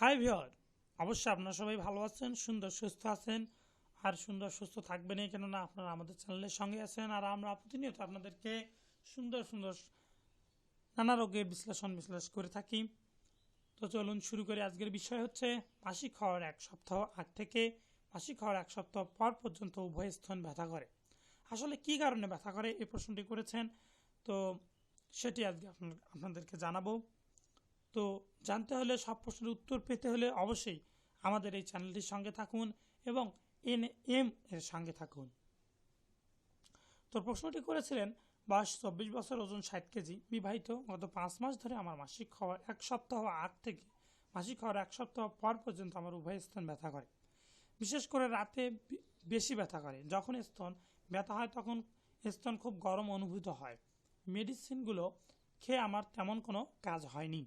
High viewer অবশ্যই আপনারা সবাই ভালো আছেন, সুন্দর, সুস্থ আছেন, আর সুন্দর, সুস্থ থাকবেনই কেননা আপনারা আমাদের চ্যানেলের সঙ্গে আছেন, আর আমরা প্রতিনিয়ত আপনাদেরকে সুন্দর সুন্দর নানা রোগের বিশ্লেষণ, বিশ্লেষ করে থাকি। তো চলুন শুরু করি। আজকের বিষয় হচ্ছে, মাসিক হওয়ার এক সপ্তাহ আগ থেকে মাসিক হওয়ার এক সপ্তাহ পর পর্যন্ত উভয় স্থান ব্যথা করে। আসলে কি কারণে ব্যথা করে, এই প্রশ্নটি করেছেন। তো সেটি আজকে আপনাদেরকে জানাব। তো জানতে হলে সব প্রশ্নের উত্তর পেতে হলে অবশ্যই আমাদের এই চ্যানেলটির সঙ্গে থাকুন এবং এন এম এর সঙ্গে থাকুন। তো প্রশ্নটি করেছিলেন, বয়স চব্বিশ বছর, ওজন ষাট কেজি। বিবাহিত, গত পাঁচ মাস ধরে আমার মাসিক হওয়ার এক সপ্তাহ আগ থেকে মাসিক হওয়ার এক সপ্তাহ পর পর্যন্ত আমার উভয় স্তন ব্যথা করে। বিশেষ করে রাতে বেশি ব্যথা করে। যখন স্তন ব্যথা হয় তখন স্তন খুব গরম অনুভূত হয়। মেডিসিনগুলো খেয়ে আমার তেমন কোনো কাজ হয়নি।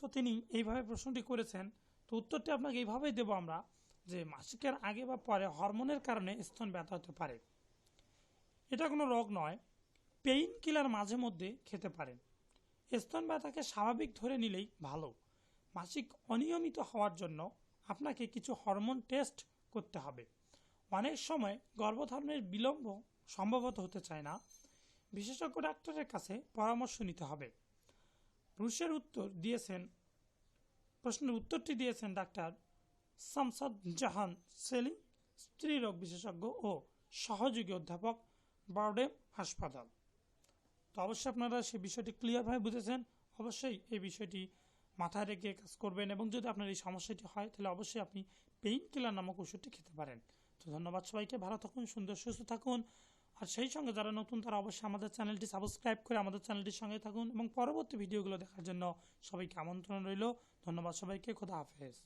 তো তিনি এইভাবে প্রশ্নটি করেছেন, তো উত্তরটি আপনাকে এইভাবেই দেবো আমরা যে মাসিকের আগে বা পরে হরমোনের কারণে স্তন ব্যথা হতে পারে। এটা কোনো রোগ নয়, পেইন কিলার মাঝে মধ্যে খেতে পারেন স্তন ব্যথাকে স্বাভাবিক ধরে নিলেই ভালো। মাসিক অনিয়মিত হওয়ার জন্য আপনাকে কিছু হরমোন টেস্ট করতে হবে। অনেক সময় গর্ভধারণের বিলম্ব সম্ভবত হতে চায় না। বিশেষজ্ঞ ডাক্তারের কাছে পরামর্শ নিতে হবে। রুশের উত্তর দিয়েছেন, প্রশ্নের উত্তরটি দিয়েছেন ডাক্তার শামসাদ জাহান সেলিম স্ত্রীরোগ বিশেষজ্ঞ ও সহযোগী অধ্যাপক বারডেম হাসপাতাল। তো অবশ্যই আপনারা সেই বিষয়টি ক্লিয়ারভাবে বুঝেছেন। অবশ্যই এই বিষয়টি মাথায় রেখে কাজ করবেন এবং যদি আপনার এই সমস্যাটি হয়, তাহলে অবশ্যই আপনি পেইন কিলার নামক ওষুধটি খেতে পারেন। তো ধন্যবাদ সবাইকে, ভালো থাকুন, সুন্দর, সুস্থ থাকুন। আর সেই সঙ্গে যারা নতুন, তারা অবশ্যই আমাদের চ্যানেলটি সাবস্ক্রাইব করে আমাদের চ্যানেলটির সঙ্গে থাকুন এবং পরবর্তী ভিডিওগুলো দেখার জন্য সবাইকে আমন্ত্রণ রইল। ধন্যবাদ সবাইকে, খোদা হাফেজ।